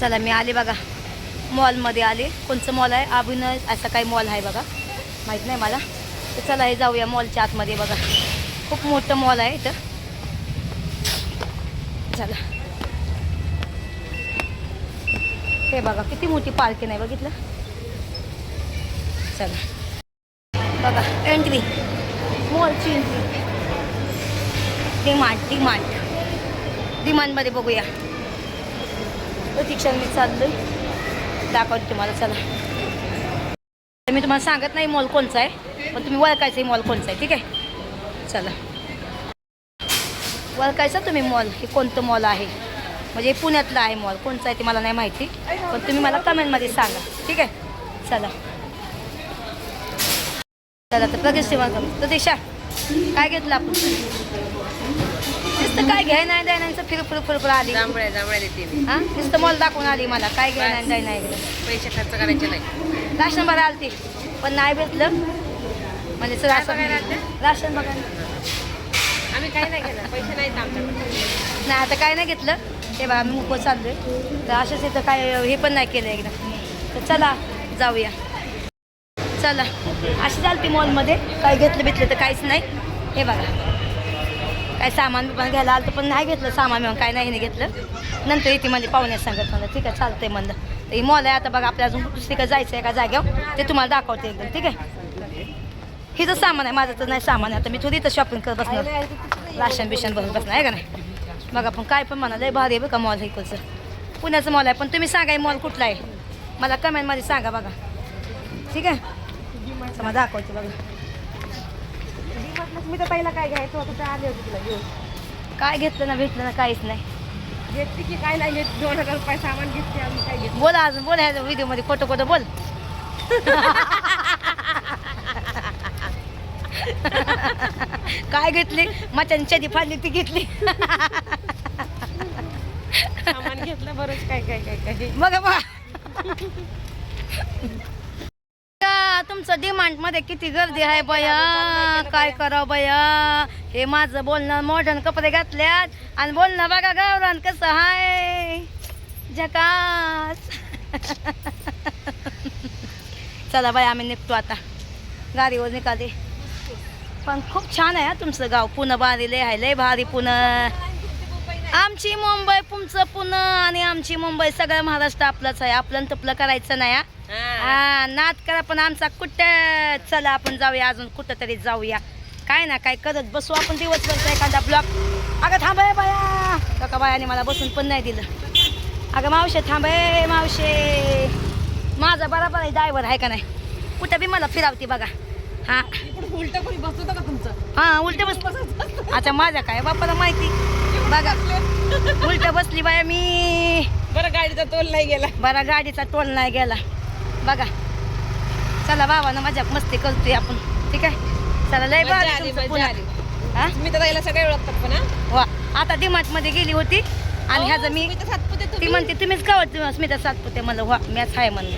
चला मी आले बघा. मॉलमध्ये आले. कोणचं मॉल आहे? अभिनय असं काही मॉल आहे बघा. माहीत नाही मला. तर चला हे जाऊया मॉलच्या आतमध्ये बघा. खूप मोठं मॉल आहे इथं. चला. हे बघा किती मोठी पार्किंग आहे बघितलं? चला. बघा एंट्री मॉलची एंट्री डिमांड डिमांड डिमांडमध्ये बघूया. प्रतीक्षा मी चाललोय. दाखवते तुम्हाला चला. मी तुम्हाला सांगत नाही मॉल कोणचा आहे पण तुम्ही ओळखायचं आहे मॉल कोणचा आहे ठीक आहे? चला. ओळखायचं तुम्ही मॉल हे कोणतं मॉल आहे? म्हणजे पुण्यातलं आहे मॉल कोणचं आहे ते मला नाही माहिती पण तुम्ही मला कमेंटमध्ये सांगा ठीक आहे? चला. चला तर प्रगेश प्रतीक्षा काय घेतलं आपण? नुसतं काय घ्याय नाही द्याय नाही फिर फिर फिर आली. जांभळ्या जांभळ्या देते मी. हा? नुसतं मॉल दाखवून आली मला. काय घ्याय नाही द्याय नाही पैसे खर्च करायचे नाही. राशन बरं आलती. पण नाही भेटलं. म्हणजे सर असं बघायला आलते? राशन बघायला. आम्ही काही नाही घेणार. पैसे नाहीत आमच्याकडे. नाही आता काय नाही घेतलं. ते बघा आम्ही मुकं चाललोय. तर असंच इथं काय हे पण नाही केलं एकदा. तर चला जाऊया. चला. अशी चालते मॉलमध्ये काय घेतलं बितलं तर काहीच नाही. हे बघा. काय सामान पण घ्यायला आलं पण नाही घेतलं सामान मिळून काय नाही नाही घेतलं. नंतर इथे म्हणजे पाहुण्यात सांगत म्हणलं ठीक आहे चालतंय म्हणलं. तर मॉल आहे आता बघा आपल्या अजून दुसरीकडे जायचं आहे का जाग्यावर ते तुम्हाला दाखवते एकदम ठीक आहे? हिचं सामान आहे माझं तर नाही सामान आहे आता मी थोडी इथं शॉपिंग करत बसणार. राशन बिशन भरत बसणार आहे का नाही? बघा पण काय पण म्हणा लय भारी आहे बघा मॉल इकडचं. पुण्याचं मॉल आहे पण तुम्ही सांगा मॉल कुठला आहे. मला कमेंटमध्ये सांगा बघा. ठीक आहे? मला दाखवते बघा. मी तर पहिला काय घ्यायचं होतं तर आले होते तुला घेऊन. काय घेतलं ना भेटलं ना काहीच नाही. घेतली की काय नाही घेत? दोन हजार रुपये सामान घेतले आम्ही काय घेतलं? बोला अजून बोला ह्या व्हिडिओमध्ये खोटं खोटं बोल. काय घेतली? मचानी चडी फाडली ती घेतली. सामान घेतलं बरंच काय काय काय काय. बघा बघा. तुमचं डिमांडमध्ये किती गर्दी आहे बया काय करावं बया हे माझं बोलणं मॉडर्न कपडे घातल्यात आणि बोलणं बघा गावरान कसं हाय. झकास. चला बाई आम्ही निघतो आता. गाडीवर निघाले. पण खूप छान आहे तुमचं गाव. पुणं भारी लय आहे लय भारी पुणं. आमची मुंबई तुमचं पुणं आणि आमची मुंबई सगळं महाराष्ट्र आपलंच आहे. आपलं तपलं करायचं नाही हा. हा. नाद करा पण आमचा कुठं चला आपण जाऊया अजून कुठं तरी जाऊया. काय ना काय करत बसू आपण दिवसभर एखादा ब्लॉक अगं थांबय बाया. काका बायाने मला बसून पण नाही दिलं. अगं मावशे थांबय मावशे. माझा बरोबर आहे ड्रायव्हर आहे का नाही? कुठं बी मला फिरावती बघा. हा. उलट कोणी बसतो का तुमचं? हा उलट बस अच्छा माझ्या काय? बापाला माहिती. बघा. उलट बसली बाया मी. बरं गाडीचा तोल नाही गेला. बरा गाडीचा टोल नाही गेला. बघा. चला बाबानं मजा मस्ती करतोय आपण. ठीक आहे? चला लय मजा भारी आली, मजा. आली. हा? मी तर याला सगळे ओळखतात पण हा? वा. आता डिमार्टमध्ये गेली होती. आणि ह्याचं मी तर सातपुते ती तुम्ही. म्हणते तुम्हीच का वाटते स्मिता सातपुते. म्हणलं वा मॅच आहे म्हणलं.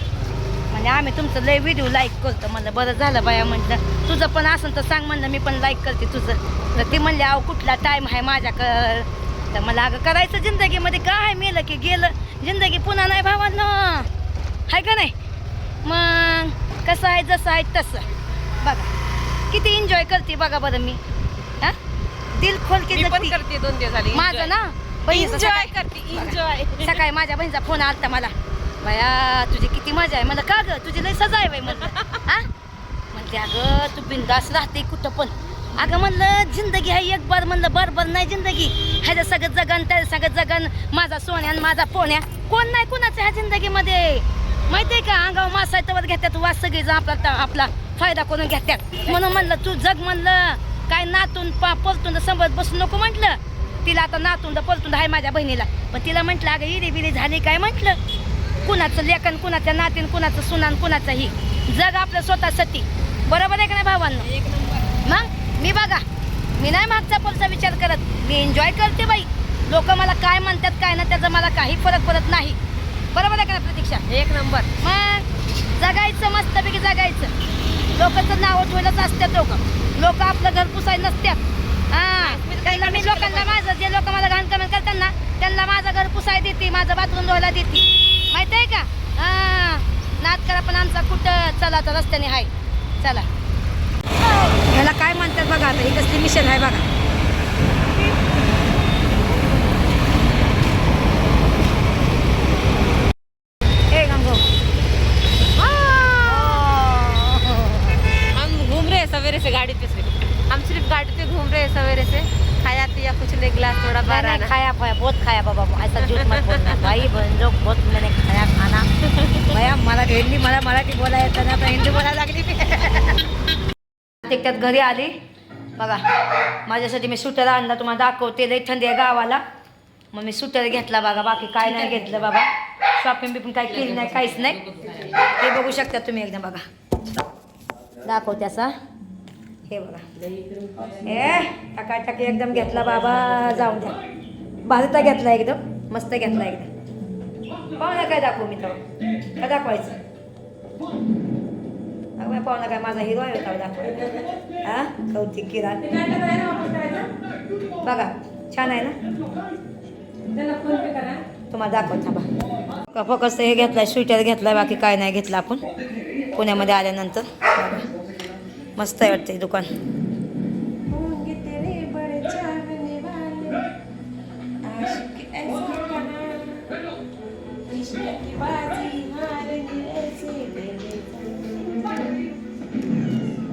म्हणजे आम्ही तुमचं लय व्हिडिओ लाईक करतो म्हणलं. बरं झालं बाया म्हटलं तुझं पण असेल तर सांग म्हणलं मी पण लाईक करते तुझं. तर ती म्हणली अहो कुठला टाईम आहे माझ्याकडं? तर मला अगं करायचं जिंदगीमध्ये काय आहे मेलं की गेलं? जिंदगी पुन्हा नाही भावांनो. आहे का नाही? मग कसं आहे जसं आहे तसं. बघा किती एन्जॉय करते बघा बरं मी. हा? दिल खोल की मी पण जगती. करते दोन दिवस आली माझं ना? बहिणीचं एन्जॉय सकाळी- करते एन्जॉय सकाळी माझ्या बहिणीचा फोन आलता मला. बाया तुझी किती मजा आहे. मला का ग? तुझी लय सजा आहे बाई. म्हणलं हा म्हणते अगं तू बिंदास राहते कुठं पण. अगं म्हणलं जिंदगी आहे एक बार. म्हणलं बर बर नाही जिंदगी. ह्याचं सगळं जगन त्या सगळं जगन माझा सोन्या आणि माझा पोण्या कोण नाही कोणाचं ह्या जिंदगीमध्ये? माहितीये का? अंगावर मासायचं घेतात वास सगळी जण आपला आपला फायदा करून घेतात म्हणून म्हणलं तू जग म्हणलं काय नातून पा परतून संबत बसू नको म्हटलं. तिला आता नातून परतून आहे माझ्या बहिणीला. पण तिला म्हटलं अगं इरी बिरी झाली काय? म्हटलं कुणाचं लेखन कुणाच्या नातीन कुणाचं सुनान कुणाचं ही. जग आपलं स्वतःसाठी बरोबर आहे का नाही भावांना? एक नंबर. मग मी बघा मी नाही मागचा पुढचा विचार करत. मी एन्जॉय करते बाई. लोक मला काय म्हणतात काय ना त्याचा मला काही फरक पडत नाही. बरोबर आहे का ना प्रतीक्षा? एक नंबर. मग जगायचं मस्तपैकी जगायचं. लोकांचं नाव ठेवलंच असतात लोक लोक आपलं घर पुसाय नसतात हा मी लोकांना माझं जे लोक मला घाण कमेंट करतात ना त्यांना माझं घर पुसाय देते माझं बाथरूम धुवायला देते. माहीत आहे का? करा पण आमचा कुठं चला तर रस्त्याने हाय. चला. ह्याला काय म्हणतात बघा आता ही कसली मिशन आहे बघा. ए गंगो. हम घूम रहे सवेरे से गाड़ी पे से हम सिर्फ गाड़ी पे घूम रहे हैं सवेरे से। खाया पिया कुछ ले गिलास थोड़ा बाहर आना। खाया खाया बहुत खाया बाबा ऐसा झूठ मत बोलना। भाई बहन लोग बहुत मैंने खाया खाना। भैया मला हिंदी मला मराठी बोलायला येतं ना आता हिंदी बोलायला लागली त्यात घरी आली। बघा माझ्यासाठी मी सुटर आणला तुम्हाला दाखवते लई थंडी आहे गावाला. मग मी सुटर घेतला बघा बाकी काय नाही घेतलं बाबा. शॉपिंग बिपिंग काय केली नाही काहीच नाही. हे बघू शकता तुम्ही एकदम बघा. दाखवते असा. हे बघा. ए टाका टाकी एकदम घेतला बाबा जाऊन द्या. भाजता घेतला एकदम मस्त घेतला एकदम. पाहुणा काय दाखवू मी तो काय दाखवायचं. अगं पाहुणा काय माझा हिरो आहे होता दाखवायचा हा? कौतिक किरात. बघा छान आहे ना? तुम्हाला दाखव थांबा. फक्त हे घेतलाय स्वेटर घेतलाय बाकी काय नाही घेतलं आपण. पुण्यामध्ये आल्यानंतर. मस्त आहे वाटतं दुकान.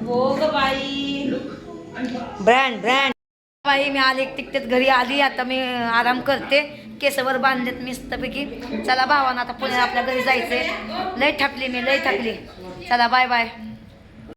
हो ब्रँड ब्रँड. बाई मी आले तिकटेत घरी आली आता मी आराम करते. केसवर बांधलेत मस्तपैकी. चला भावानं आता पुण्याला आपल्या घरी जायचंय. लय थकली मी लय थकली. चला बाय बाय.